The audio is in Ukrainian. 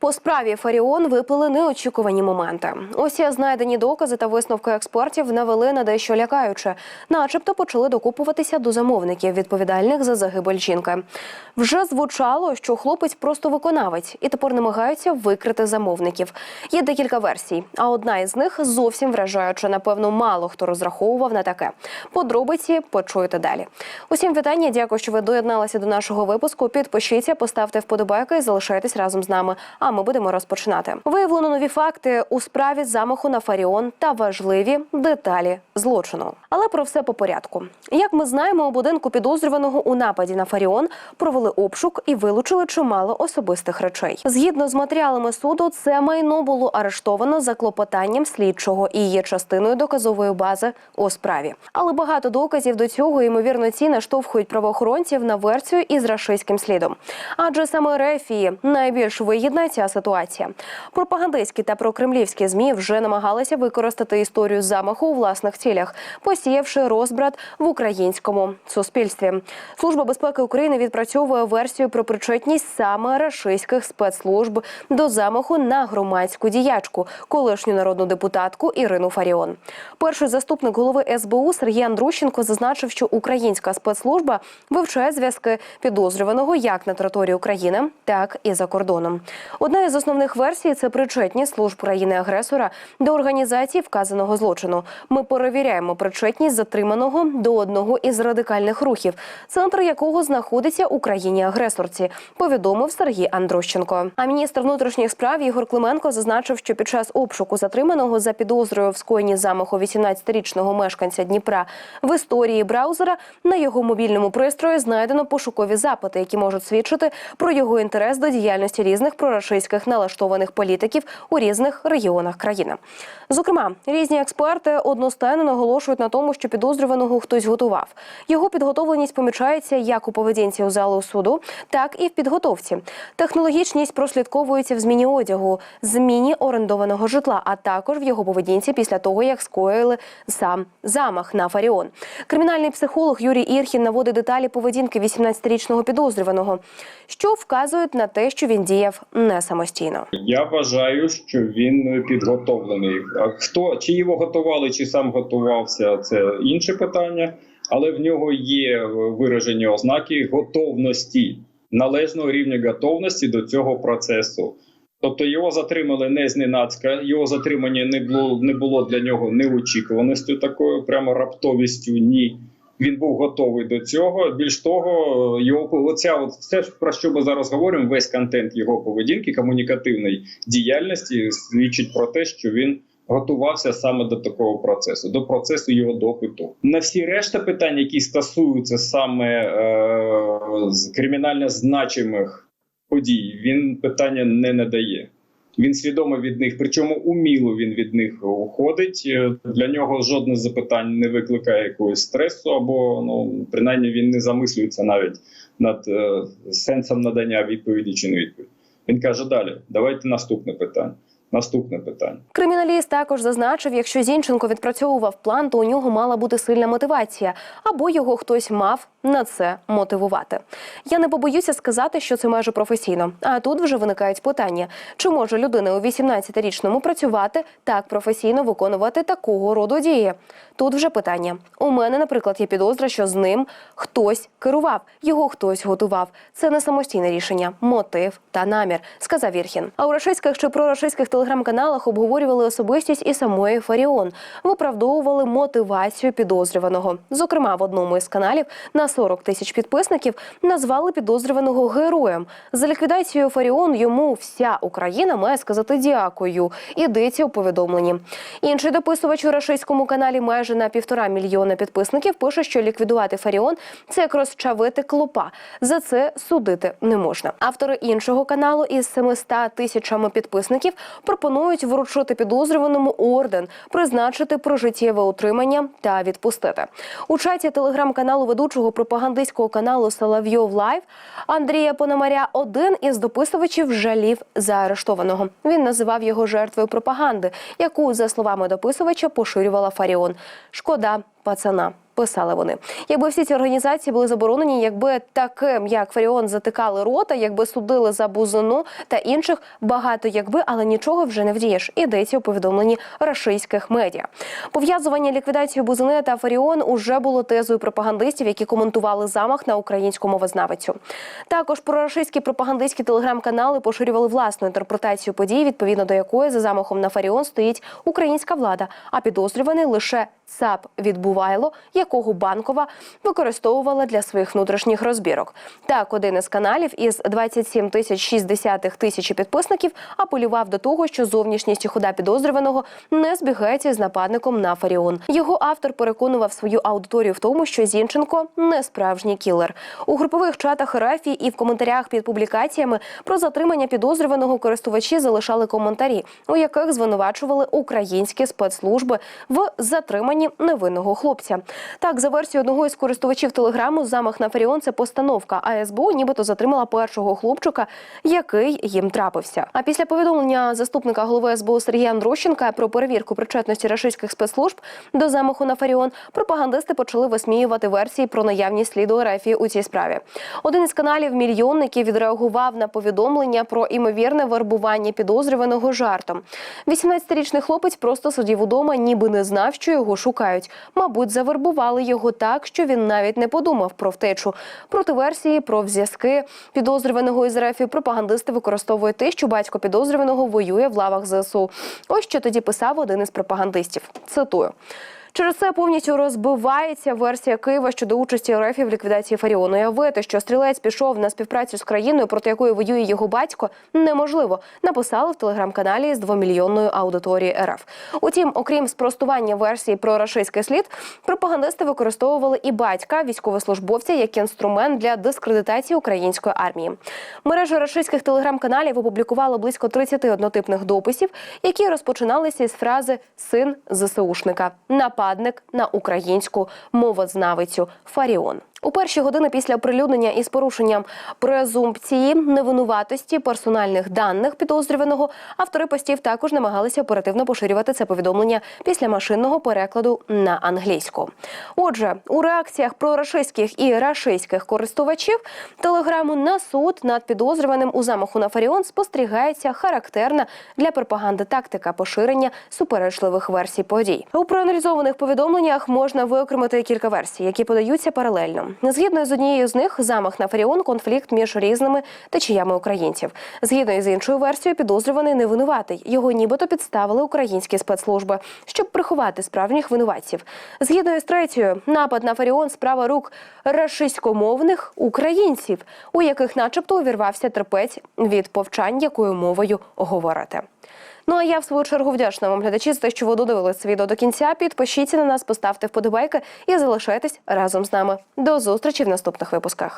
По справі Фаріон виплили неочікувані моменти. Усі знайдені докази та висновки експертів навели на дещо лякаюче, начебто почали докупуватися до замовників, відповідальних за загибель жінки. Вже звучало, що хлопець просто виконавець, і тепер намагаються викрити замовників. Є декілька версій, а одна із них зовсім вражаюча. Напевно, мало хто розраховував на таке. Подробиці почуєте далі. Усім вітання. Дякую, що ви доєдналися до нашого випуску. Підпишіться, поставте вподобайки і залишайтесь разом з нами. А ми будемо розпочинати. Виявлено нові факти у справі замаху на Фаріон та важливі деталі злочину. Але про все по порядку. Як ми знаємо, у будинку підозрюваного у нападі на Фаріон провели обшук і вилучили чимало особистих речей. Згідно з матеріалами суду, це майно було арештовано за клопотанням слідчого і є частиною доказової бази у справі. Але багато доказів до цього ймовірно ці наштовхують правоохоронців на версію із рашистським слідом. Адже саме Рефії найбільш вигідна ця ситуація. Пропагандистські та прокремлівські змі вже намагалися використати історію замаху у власних цілях, посіявши розбрат в українському суспільстві. Служба безпеки України відпрацьовує версію про причетність саме рашистських спецслужб до замаху на громадську діячку, колишню народну депутатку Ірину Фаріон. Перший заступник голови СБУ Сергій Андрущенко зазначив, що українська спецслужба вивчає зв'язки підозрюваного як на території України, так і за кордоном. Одна із основних версій це причетність служб країни-агресора до організації вказаного злочину. Ми перевіряємо причетність затриманого до одного із радикальних рухів, центр якого знаходиться у країні-агресорці, повідомив Сергій Андрущенко. А міністр внутрішніх справ Ігор Клименко зазначив, що під час обшуку затриманого за підозрою в скоєнні замаху 18-річного мешканця Дніпра в історії браузера на його мобільному пристрої знайдено пошукові запити, які можуть свідчити про його інтерес до діяльності різних прорашистських налаштованих політиків у різних регіонах країни. Зокрема, різні експерти одностайно наголошують на тому, що підозрюваного хтось готував. Його підготовленість помічається як у поведінці у залу суду, так і в підготовці. Технологічність прослідковується в зміні одягу, зміні орендованого житла, а також в його поведінці після того, як скоїли сам замах на Фаріон. Кримінальний психолог Юрій Ірхін наводить деталі поведінки 18-річного підозрюваного, що вказують на те, що він діяв не самостійно. Я вважаю, що він підготовлений. А хто чи його готували, чи сам готувався, це інше питання. Але в нього є виражені ознаки готовності, належного рівня готовності до цього процесу. Тобто його затримали не зненацька, його затримання не було не було для нього неочікуваністю, такою прямо раптовістю. Ні, він був готовий до цього. Більш того, його оця от все про що ми зараз говоримо, весь контент його поведінки, комунікативної діяльності свідчить про те, що він готувався саме до такого процесу, до процесу його допиту. На всі решта питань, які стосуються саме е, кримінально значимих подій, він питання не надає. Він свідомо від них, причому уміло він від них уходить. Е, Для нього жодне запитань не викликає якогось стресу, або ну принаймні він не замислюється навіть над е, сенсом надання відповіді чи не відповіді. Він каже: далі, давайте наступне питання. Наступне питання. Криміналіст також зазначив, якщо Зінченко відпрацьовував план, то у нього мала бути сильна мотивація, або його хтось мав на це мотивувати. Я не побоюся сказати, що це майже професійно. А тут вже виникають питання: чи може людина у 18-річному працювати так професійно виконувати такого роду дії? Тут вже питання. У мене, наприклад, є підозра, що з ним хтось керував, його хтось готував. Це не самостійне рішення, мотив та намір, сказав Вірхін. А у рашистських чи прорашистських телеграм-каналах обговорювали особистість і самої Фаріон, виправдовували мотивацію підозрюваного. Зокрема, в одному із каналів на 40 тисяч підписників назвали підозрюваного героєм. За ліквідацією Фаріон йому вся Україна має сказати дякую. Ідеться у повідомленні. Інший дописувач у рашистському каналі майже на півтора мільйона підписників пише, що ліквідувати Фаріон це як розчавити клопа. За це судити не можна. Автори іншого каналу із 700 тисячами підписників пропонують вручити підозрюваному орден, призначити прожиттєве утримання та відпустити. У чаті телеграм-каналу ведучого пропагандистського каналу Соловйов Лайв Андрія Пономаря один із дописувачів жалів за арештованого. Він називав його жертвою пропаганди, яку, за словами дописувача, поширювала Фаріон. Шкода. Пацана. Писали вони, якби всі ці організації були заборонені, якби таким як Фаріон затикали рота, якби судили за бузину та інших багато якби, але нічого вже не вдієш. Ідеться у повідомленні рашистських медіа. Пов'язування ліквідацію бузини та Фаріон уже було тезою пропагандистів, які коментували замах на українську мовознавицю. Також прорашистські пропагандистські телеграм-канали поширювали власну інтерпретацію подій, відповідно до якої за замахом на Фаріон стоїть українська влада, а підозрюваний лише ЦАП відбувайло, якого банкова використовувала для своїх внутрішніх розбірок. Так, один із каналів із 27 тисяч 60 тисячі підписників апелював до того, що зовнішність і хода підозрюваного не збігається з нападником на Фаріон. Його автор переконував свою аудиторію в тому, що Зінченко не справжній кілер. У групових чатах РФ і в коментарях під публікаціями про затримання підозрюваного користувачі залишали коментарі, у яких звинувачували українські спецслужби в затриманні невинного хлопця. Так, за версією одного із користувачів телеграму, замах на Фаріон це постановка. А СБУ нібито затримала першого хлопчика, який їм трапився. А після повідомлення заступника голови СБУ Сергія Андрощенка про перевірку причетності рашистських спецслужб до замаху на Фаріон, пропагандисти почали висміювати версії про наявність сліду РФ у цій справі. Один із каналів мільйонників відреагував на повідомлення про імовірне вербування підозрюваного жартом. 18-річний хлопець просто сидів удома, ніби не знав, що його шукають. Мабуть, завербували його так, що він навіть не подумав про втечу. Проти версії про зв'язки підозрюваного із РФ пропагандисти використовують те, що батько підозрюваного воює в лавах ЗСУ. Ось що тоді писав один із пропагандистів. Цитую. Через це повністю розбивається версія Києва щодо участі РФ в ліквідації Фаріону. Явити, що стрілець пішов на співпрацю з країною, проти якої воює його батько, неможливо. Написали в телеграм-каналі з двомільйонною аудиторією РФ. Утім, окрім спростування версії про рашистський слід, пропагандисти використовували і батька військовослужбовця як інструмент для дискредитації української армії. Мережа рашистських телеграм-каналів опублікувала близько 30 однотипних дописів, які розпочиналися із фрази Син ЗСУшника нападник на українську мовознавицю Фаріон. У перші години після оприлюднення із порушенням презумпції невинуватості персональних даних підозрюваного автори постів також намагалися оперативно поширювати це повідомлення після машинного перекладу на англійську. Отже, у реакціях прорашистських і рашистських користувачів телеграму на суд над підозрюваним у замаху на Фаріон спостерігається характерна для пропаганди тактика поширення суперечливих версій подій. У проаналізованих повідомленнях можна виокремити кілька версій, які подаються паралельно. Згідно з однією з них, замах на Фаріон конфлікт між різними течіями українців. Згідно із іншою версією, підозрюваний не винуватий. Його нібито підставили українські спецслужби, щоб приховати справжніх винуватців. Згідно із третьою, напад на Фаріон справа рук рашистськомовних українців, у яких, начебто, увірвався терпець від повчань, якою мовою говорити. Ну а я в свою чергу вдячна вам глядачі за те, що ви додивились відео до кінця. Підпишіться на нас, поставте вподобайки і залишайтесь разом з нами. До зустрічі в наступних випусках.